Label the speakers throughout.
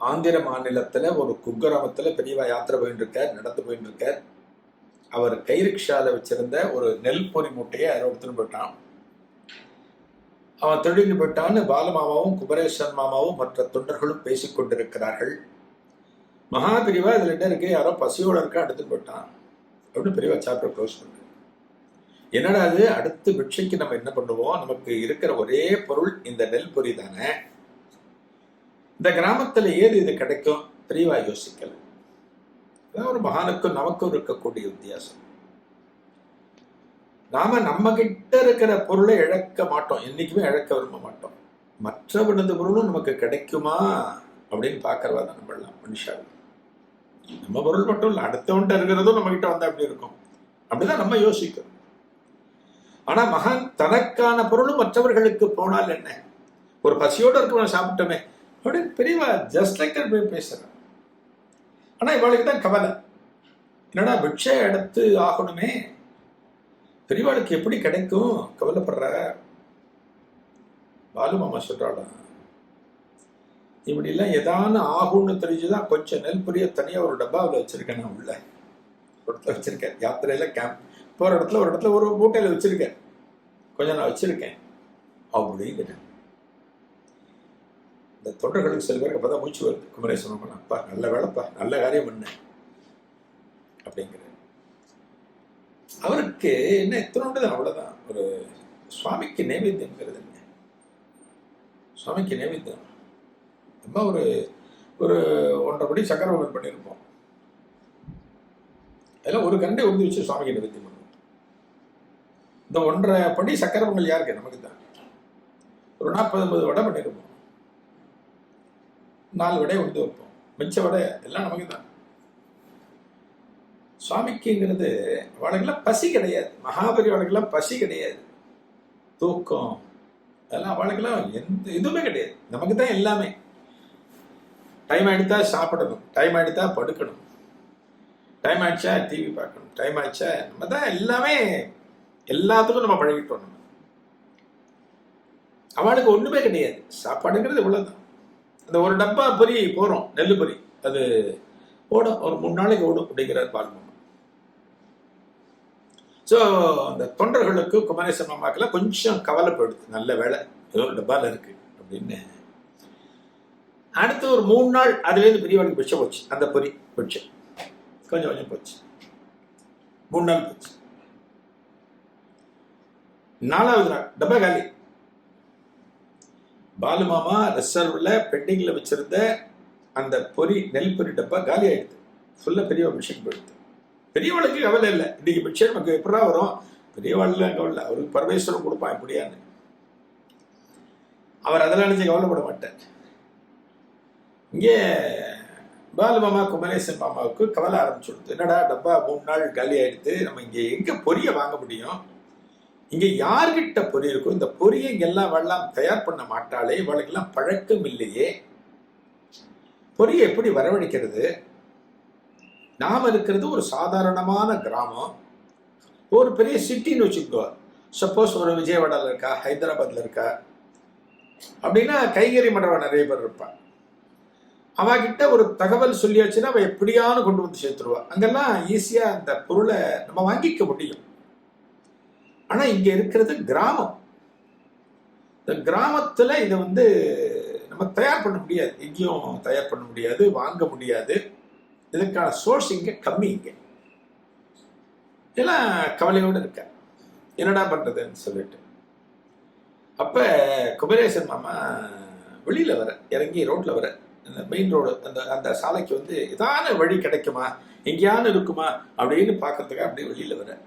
Speaker 1: ஆந்திர மாநிலத்தில் ஒரு குக்கிராமத்தில் பெரியவா யாத்திரை போயின்னு இருக்கார் நடந்து போயின்னு இருக்கார் அவர் கை ரிக்ஷாவில் வச்சிருந்த ஒரு நெல் பொறி மூட்டையை யாரோ எடுத்துன்னு போயிட்டான். அவன் திருடின்னு போயிட்டான்னு பாலமாமாவும் குமரேசன் மாமாவும் மற்ற தொண்டர்களும் பேசிக் கொண்டிருக்கிறார்கள். மகாபிரிவா இதில் என்ன இருக்கு? யாரோ பசியோட இருக்கா எடுத்துட்டு போயிட்டான். அப்படின்னு பெரியவா சாப்பிட க்ளோஸ் பண்ணு. என்னடா அது அடுத்து பிக்ஷைக்கு நம்ம என்ன பண்ணுவோம்? நமக்கு இருக்கிற ஒரே பொருள் இந்த நெல் பொரி தானே? இந்த கிராமத்துல ஏது இது கிடைக்கும்? தெளிவா யோசிக்கல. ஒரு மகானுக்கும் நமக்கும் இருக்கக்கூடிய வித்தியாசம். நாம நம்ம கிட்ட இருக்கிற பொருளை இழக்க மாட்டோம். என்னைக்குமே இழக்க விரும்ப மாட்டோம். மற்றவனது பொருளும் நமக்கு கிடைக்குமா? அப்படின்னு பார்க்கறவா தான் நம்மளாம் மனுஷாவில் நம்ம பொருள் மட்டும் இல்லை அடுத்தவன்ட்ட இருக்கிறதும் நம்ம கிட்ட வந்தா அப்படி இருக்கும்? அப்படிதான் நம்ம யோசிக்கிறோம். ஆனா மகான் தனக்கான பொருளும் மற்றவர்களுக்கு போனால் என்ன? ஒரு பசியோட இருக்கவன சாப்பிட்டோமே அப்படின்னு பெரியவா ஜஸ்ட் லைக் போய் பேசுகிறேன் ஆனால் இவளுக்கு தான் கவலை. என்னடா பிக்ஷை எடுத்து ஆகணுமே? பெரியவாளுக்கு எப்படி கிடைக்கும்? கவலைப்படுற. பாலு மாமா சொல்கிறாளா இப்படிலாம் ஏதானு ஆகும்னு தெரிஞ்சுதான் கொஞ்சம் நெல் புரிய தனியாக ஒரு டப்பாவில் வச்சுருக்கேன் நான் உள்ள. ஒரு இடத்துல வச்சுருக்கேன். யாத்திரையில் கேம்ப் போகிற இடத்துல ஒரு இடத்துல ஒரு மூட்டையில் வச்சுருக்கேன். கொஞ்சம் நான் வச்சுருக்கேன். அப்படிங்கிறேன் இந்த தொண்டர்களுக்கு சில பேருக்கு அப்பதான் மூச்சு வருது. குமரேசன் பண்ண. அப்பா நல்ல வேலைப்பா. நல்ல காரியம் பண்ண. அப்படிங்கிற அவருக்கு என்ன எத்தனோண்டு தான் அவ்வளோதான் ஒரு சுவாமிக்கு நைவேத்தியம்ங்கிறது என்ன? சுவாமிக்கு நைவேத்தியம். நம்ம ஒரு ஒரு ஒன்றரை படி சக்கரை பண்ணியிருப்போம் அதில் ஒரு கண்டை உறுதி வச்சு சுவாமிக்கு நிவர்த்தி பண்ணுவோம். இந்த ஒன்றரை படி சக்கரை யாருக்கு? நமக்கு தான் ஒரு நாற்பது ஐம்பது வடை பண்ணியிருப்போம் நாலு வடை உண்டு வைப்போம். மிச்ச வடை எல்லாம் நமக்கு தான் சுவாமிக்குங்கிறது அவளுக்கெல்லாம் பசி கிடையாது. மகாபரி அவளுக்கெல்லாம் பசி கிடையாது. தூக்கம் அதெல்லாம் அவளுக்கெல்லாம் எந்த எதுவுமே கிடையாது. நமக்கு தான் எல்லாமே. டைம் ஆயிடுத்தா சாப்பிடணும். டைம் ஆயிடுத்தா படுக்கணும். டைம் ஆயிடுச்சா டிவி பார்க்கணும். டைம் ஆயிடுச்சா நம்ம தான் எல்லாமே எல்லாத்துக்கும் நம்ம பழகிட்டோம் நம்ம. அவளுக்கு ஒண்ணுமே கிடையாது. சாப்பாடுங்கிறது இவ்வளவுதான். அந்த ஒரு டப்பா பொரி போகிறோம் நெல் பொரி. அது ஓடும் ஒரு மூணு நாளைக்கு ஓடும் அப்படிங்கிறார் பால்மாமா ஸோ அந்த தொண்டர்களுக்கு குமரேசன் மாமாக்கெல்லாம் கொஞ்சம் கவலைப்படுது. நல்ல வேலை ஏதோ ஒரு டப்பால இருக்கு அப்படின்னு. அடுத்து ஒரு மூணு நாள் அதுலேருந்து பெரியவாளுக்கு பிடிச்ச போச்சு. அந்த பொறி பிச்சை கொஞ்சம் கொஞ்சம் போச்சு. மூணு நாள் போச்சு. நாலாவது நாள் டப்பா காலி. பாலு மாமா ரிசர்வ்ல பெண்டிங்ல வச்சிருந்த அந்த பொறி நெல் பொறி டப்பா காலி ஆயிடுது. ஃபுல்லாக பெரிய மிஷின் போயிடுது. பெரியவாளுக்கு கவலை இல்லை. இன்னைக்கு மிஷின் நமக்கு எப்படா வரும்? பெரியவாள்லாம் கவலை அவருக்கு பரமேஸ்வரம் கொடுப்பான் எப்படியான்னு. அவர் அதெல்லாம் நினைச்சு கவலைப்பட மாட்டார். இங்கே பாலு மாமா குமரேசன் மாமாவுக்கு கவலை ஆரம்பிச்சு என்னடா டப்பா மூணு நாள் காலி ஆயிடுது. நம்ம இங்கே எங்க பொரிய வாங்க முடியும்? இங்க யார்கிட்ட பொறி இருக்கோ இந்த பொறியை இங்கெல்லாம் வெள்ளம் தயார் பண்ண மாட்டாளே இவளுக்கெல்லாம் பழக்கம் இல்லையே. பொரியை எப்படி வரவழைக்கிறது? நாம் இருக்கிறது ஒரு சாதாரணமான கிராமம். ஒரு பெரிய சிட்டின்னு வச்சுக்கோ. சப்போஸ் ஒரு விஜயவாடாவில் இருக்கா ஹைதராபாத்ல இருக்கா அப்படின்னா கைகறி மண்டபம் நிறைய பேர் இருப்பா. அவகிட்ட ஒரு தகவல் சொல்லியாச்சுன்னா அவ எப்படியானு கொண்டு வந்து சேர்த்துருவா. அங்கெல்லாம் ஈஸியா அந்த பொருளை நம்ம வாங்கிக்க முடியும். ஆனா இங்க இருக்கிறது கிராமம். இந்த கிராமத்துல இதை வந்து நம்ம தயார் பண்ண முடியாது. எங்கேயும் தயார் பண்ண முடியாது வாங்க முடியாது. இதுக்கான சோர்ஸ் இங்க கம்மி இங்க. எல்லாம் கவலையோடு இருக்க. என்னடா பண்றதுன்னு சொல்லிட்டு. அப்ப குமரேசன் மாமா வெளியில வர இறங்கி ரோட்ல வர அந்த மெயின் ரோடு அந்த அந்த சாலைக்கு வந்து இதான வழி கிடைக்குமா? எங்கேயானு இருக்குமா? அப்படின்னு பார்க்கறதுக்காக அப்படியே வெளியில வரேன்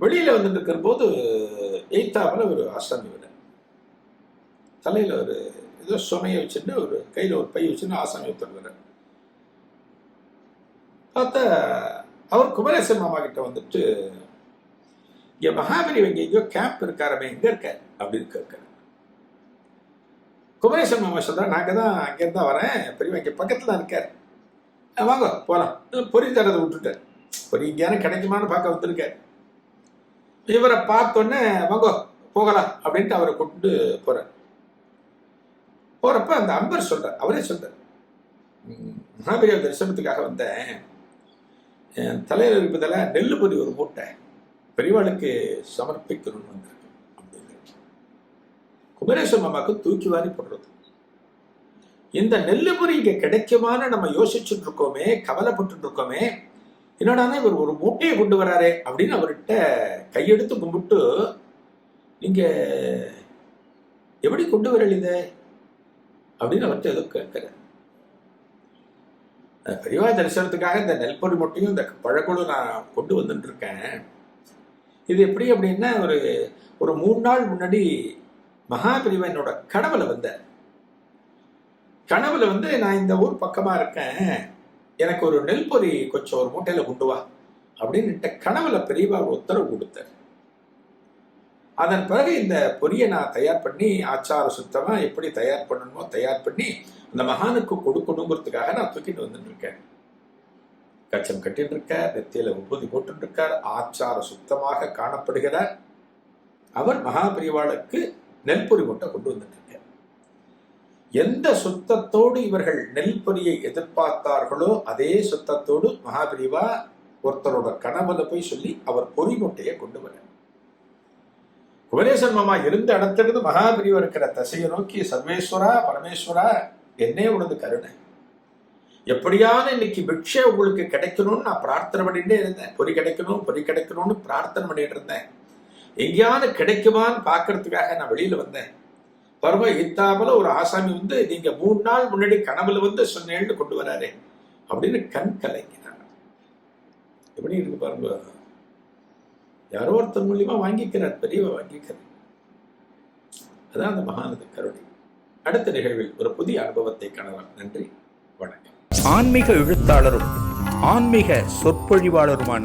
Speaker 1: வெளியில வந்துட்டு இருக்கிற போது எய்த்தாப்புல ஒரு ஆசாமி வரேன் தலையில ஒரு ஏதோ சுமையை வச்சுட்டு ஒரு கையில ஒரு பை வச்சுட்டு ஆசாமி ஒருத்தர் பார்த்தா அவர் குமரேசன் மாமா கிட்ட வந்துட்டு இங்க மகாபலி இங்க எங்கேயோ கேம்ப் இருக்காரமே எங்க இருக்க? அப்படின்னு கேட்கிறேன் குமரேசன் மாமா சொல்றேன் நாங்க தான் அங்கேருந்து தான் வரேன். பெரியவன் இங்க பக்கத்துல தான் இருக்கார் வாங்க போலாம். பொறி தரதை விட்டுட்டேன் பொறி இங்கேயான கிடைக்குமான்னு பார்க்க வந்திருக்கார். இவரை பார்த்தோன்னே வாங்க போகலாம் அப்படின்ட்டு அவரை கொண்டு போறார். போறப்ப அந்த அம்பர் சொல்றார் அவரே சொல்றார் "ம், தரிசனத்துக்காக வந்தேன். என் தலையில் இருப்பதில் நெல் பொறி ஒரு மூட்டை. பெரியவாளுக்கு சமர்ப்பிக்கணும்னு வந்திருக்கு அப்படிங்கிறது குமரேசன் மாமாவுக்கு தூக்கி வாரி போடுறது. இந்த நெல்லுபுரி இங்க கிடைக்குமான்னு நம்ம யோசிச்சுட்டு இருக்கோமே கவலைப்பட்டு இருக்கோமே என்னடானா இவர் ஒரு மூட்டையை கொண்டு வராரே அப்படின்னு அவர்கிட்ட கையெடுத்து கும்பிட்டு நீங்க எப்படி கொண்டு வரல இத அப்படின்னு அவர்கிட்ட ஏதோ கேட்கிறேன் பெரியவா தரிசனத்துக்காக இந்த நெல்பொடி மூட்டையும் இந்த பழங்களும் நான் கொண்டு வந்துட்டு இருக்கேன் இது எப்படி அப்படின்னா ஒரு ஒரு மூணு நாள் முன்னாடி மகாபிரிவா என்னோட கனவுல வந்த கனவுல வந்து நான் இந்த ஊர் பக்கமா இருக்கேன். எனக்கு ஒரு நெல் பொறி கொஞ்சம் ஒரு மூட்டையில கொண்டு வா அப்படின்னு கனவுல பெரியவா உத்தரவு கொடுத்தார். அதன் பிறகு இந்த பொரியை நான் தயார் பண்ணி ஆச்சார சுத்தமா எப்படி தயார் பண்ணணுமோ தயார் பண்ணி அந்த மகானுக்கு கொடுக்கணுங்கிறதுக்காக நான் தூக்கிட்டு வந்துட்டு இருக்கேன். கச்சம் கட்டிட்டு இருக்கார் நெத்தியில உபூதி போட்டு இருக்கார் ஆச்சார சுத்தமாக காணப்படுகிறார். அவர் மகாபிரிவாளுக்கு நெல்பொரி மூட்டை கொண்டு வந்துட்டு எந்த சுத்தத்தோடு இவர்கள் நெல் பொரியை எதிர்பார்த்தார்களோ அதே சுத்தத்தோடு மகாபிரிவா ஒருத்தரோட கனவுல போய் சொல்லி அவர் பொறி மூட்டையை கொண்டு வர குமரேசன் மாமா இருந்த இடத்திலிருந்து மகாபிரிவா இருக்கிற தசையை நோக்கி சர்வேஸ்வரா பரமேஸ்வரா என்னே உனது கருணை. எப்படியாவது இன்னைக்கு பிக்ஷை உங்களுக்கு கிடைக்கணும்னு நான் பிரார்த்தனை பண்ணிட்டே இருந்தேன். பொறி கிடைக்கணும் பொறி கிடைக்கணும்னு பிரார்த்தனை பண்ணிட்டு இருந்தேன். எங்கேயாவது கிடைக்குமான்னு பார்க்கறதுக்காக நான் வெளியில வந்தேன். பருவ இத்தாமல ஒரு ஆசாமி வந்து நீங்க மூணு நாள் முன்னாடி கனவுல வந்து சொன்னேன்னு கொண்டு வராரு அப்படின்னு கண் கலங்கினார். எப்படி இருக்கு பாருங்க. யாரோ ஒருத்தர் மூலியமா வாங்கிக்கிறார் பெரியவ வாங்கிக்கிறார். அதான் அந்த மகானது கருணை. அடுத்த நிகழ்வில் ஒரு புதிய அனுபவத்தை காணலாம். நன்றி வணக்கம்.
Speaker 2: ஆன்மீக எழுத்தாளரும் ஆன்மீக சொற்பொழிவாளருமான